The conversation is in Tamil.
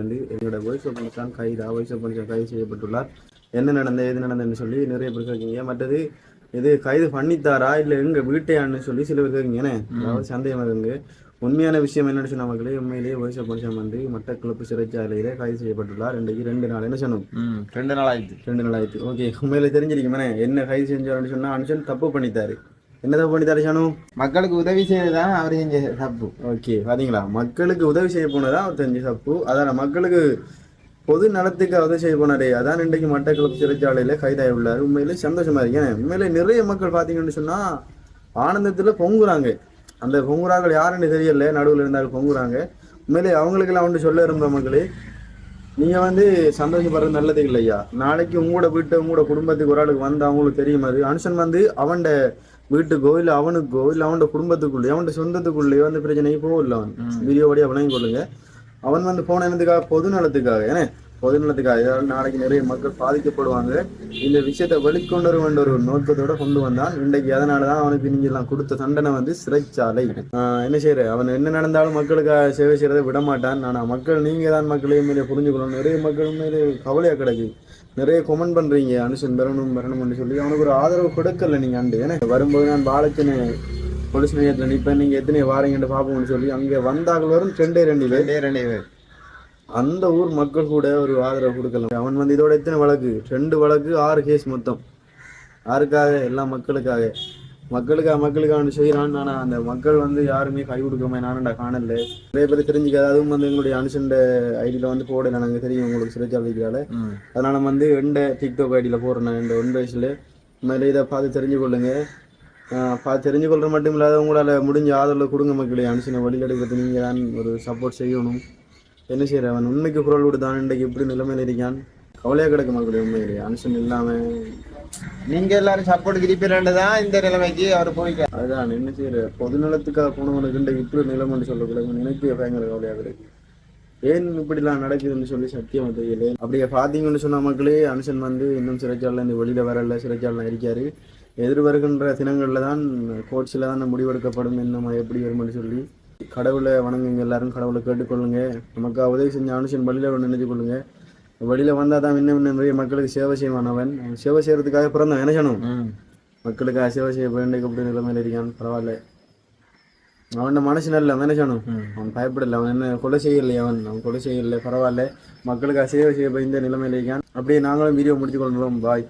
வந்து எங்களோட வாய்ஸ் ஒப்பன்ஸான் கைது வாய்ஸ் ஒப்பன்ஸான் கைது செய்யப்பட்டுள்ளார். என்ன நடந்த எது நடந்ததுன்னு சொல்லி நிறைய பேர் கேட்குறீங்க. மற்றது இது கைது பண்ணித்தாரா இல்லை எங்க வீட்டையான்னு சொல்லி சில பேர் கேட்குறீங்க. என்ன? அதாவது சந்தேகம் இருக்குங்க. உண்மையான விஷயம் என்னன்னு சொன்ன மக்களே உண்மையிலேயே வாய்ஸ் ஒப்பன்ஸான் வந்து மட்டக்களப்பு சிறைச்சாலையில கைது செய்யப்பட்டுள்ளார். இன்றைக்கு ரெண்டு நாள் என்ன சொன்னோம்? ரெண்டு நாள் ஆயிடுச்சு. ரெண்டு நாள் ஆயிடுச்சு. ஓகே உண்மையில தெரிஞ்சிருக்குமே என்ன கைது செஞ்சாருன்னு சொன்னா அனுஷன் தப்பு பண்ணித்தாரு. என்ன தப்பு பண்ணித்தாரு ஷானு? மக்களுக்கு உதவி செய்யறதுதான் அவர் செஞ்ச தப்பு ஓகே பாத்தீங்களா? மக்களுக்கு உதவி செய்ய போனதா அவர் தெரிஞ்ச தப்பு அதான் மக்களுக்கு பொது நலத்துக்கு உதவி செய்ய போனாரே. அதான் இன்றைக்கு மட்டக்களப்பு சிறைச்சாலையில கைதாகி உள்ளார். உண்மையிலே சந்தோஷமா இருக்கு. ஏன்னா உண்மையிலே நிறைய மக்கள் பாத்தீங்கன்னு சொன்னா ஆனந்தத்துல பொங்குறாங்க. அந்த பொங்குறாங்க யாருன்னு தெரியல. நடுவில் இருந்தாலும் பொங்குறாங்க. உண்மையிலே அவங்களுக்கெல்லாம் ஒன்று சொல்ல இருந்த மக்களே. நீங்க வந்து சந்தோஷப்படுறது நல்லது இல்லையா? நாளைக்கு உங்களோட வீட்டு உங்களோட குடும்பத்துக்கு ஒரு ஆளுக்கு வந்து அவங்களுக்கு தெரியும் அது? அனுஷன் வந்து அவன்ட வீட்டுக்கோ இல்ல அவனுக்கோ இல்ல அவனோட குடும்பத்துக்குள்ளேயோ அவனோட சொந்தத்துக்குள்ளேயோ அந்த பிரச்சனைக்கு போகல அவன். வீடியோ வழியா விளங்கி கொள்ளுங்க அவன் வந்து போன என்னதுக்காக பொது நலத்துக்காக. ஏன்னா பொதுநலத்துக்கு நாளைக்கு நிறைய மக்கள் பாதிக்கப்படுவாங்க. இந்த விஷயத்தை வெளிக்கொண்டு வர ஒரு நோக்கத்தோட கொண்டு வந்தான். இன்றைக்கு அதனாலதான் அவனுக்கு நீங்க எல்லாம் கொடுத்த தண்டனை வந்து சிறைச்சாலை. என்ன செய்யற அவன் என்ன நடந்தாலும் மக்களுக்காக சேவை செய்யறதை விட மாட்டான். ஆனா மக்கள் நீங்க தான் மக்களே மேலே புரிஞ்சுக்கணும் நிறைய மக்கள் மேலே கவலையா கிடக்கு. நிறைய கொமெண்ட் பண்றீங்க. அனுஷன் பெறணும் பெறணும்னு சொல்லி அவனுக்கு ஒரு ஆதரவு கொடுக்கல நீங்க அண்டு ஏன்னா வரும்போது நான் பாலத்தின போலீஸ் நிலையத்தில் நிற்பேன் நீங்கள் எத்தனை வாரீங்கன்னு பார்ப்போம்னு சொல்லி அங்கே வந்தார்கள் வரும். ரெண்டே ரெண்டு பேர். ரெண்டே ரெண்டே பேர். அந்த ஊர் மக்கள் கூட ஒரு ஆதரவு கொடுக்கல அவன் வந்து இதோட எத்தனை வழக்கு? ரெண்டு வழக்கு ஆறு கேஸ் மொத்தம். யாருக்காக? எல்லா மக்களுக்காக. மக்களுக்காக மக்களுக்காக அவன் செய்கிறான் ஆனா அந்த மக்கள் வந்து யாருமே கை கொடுக்காம நானண்டா காணல. நிறைய பேர் தெரிஞ்சுக்காது அதுவும் வந்து எங்களுடைய அனுசண்ட ஐடியில் வந்து போடல. நாங்கள் தெரியும் உங்களுக்கு சிறைச்சாலைக்கால அதனால வந்து எண்ட டிக்டாக் ஐடியில் போடுறேன். இந்த ஒன் வயசுல மேலே இதை பார்த்து தெரிஞ்சு கொள்ளுங்க. பார்த்து தெரிஞ்சு கொள்ற மட்டும் இல்லாத உங்களால் முடிஞ்ச ஆதரவு கொடுங்க மக்களே. அனுசனை வழி எடுக்கிறது நீங்கள் தான் ஒரு சப்போர்ட் செய்யணும். என்ன செய்யற? அவன் உண்மைக்கு குரல் கொடுத்தான். இன்றைக்கு எப்படி நிலைமையில இருக்கான். கவலையாக கிடக்க மக்களே உண்மையிலே. அனுசன் இல்லாமல் நீங்க எல்லாரும் சப்போர்ட் கிரிப்பிரண்டு தான் இந்த நிலைமைக்கு அவர் போய்க்க அதுதான். என்ன செய்யற? பொது நலத்துக்காக போனவனுக்கு இன்றைக்கு இப்படி நிலைமைன்னு சொல்லக்கூடாது எனக்கு பயங்கர கவலையாக இருக்கு. ஏன் இப்படிலாம் நடக்குதுன்னு சொல்லி சத்தியமா தெரியல. அப்படியே பார்த்தீங்கன்னு சொன்ன மக்களே அனுசன் வந்து இன்னும் சிறைச்சாலையில் இந்த வெளியில வரல சிறைச்சாலையில் இருக்காரு. எதிர்வருகின்ற தினங்களில் தான் கோர்ட்ஸில் தான் முடிவெடுக்கப்படும் என்ன எப்படி வரும்னு சொல்லி கடவுளை வணங்குங்க எல்லாரும் கடவுளை கேட்டுக்கொள்ளுங்க. நமக்கு உதவி செஞ்ச அனுஷன் வழியில் நினைச்சு கொள்ளுங்க. வெளியில வந்தால் தான் இன்னும் இன்னும் நிறைய மக்களுக்கு சேவை செய்வான் அவன் சேவை செய்யறதுக்காக பிறந்தான் என்ன செய்யணும்? ம். மக்களுக்காக சேவை செய்ய வேண்டிய அப்படி நிலைமையில இருக்கான் பரவாயில்ல. அவன் மனசு நல்ல அவன் என்ன செய்யணும்? அவன் பயப்படல அவன் என்ன கொலை செய்யலை அவன்? அவன் கொலை செய்யல பரவாயில்ல. மக்களுக்காக சேவை செய்ய இந்த நிலைமையில இருக்கான். அப்படியே நாங்களும் வீடியோ முடிச்சு கொள்கிறோம். பாய்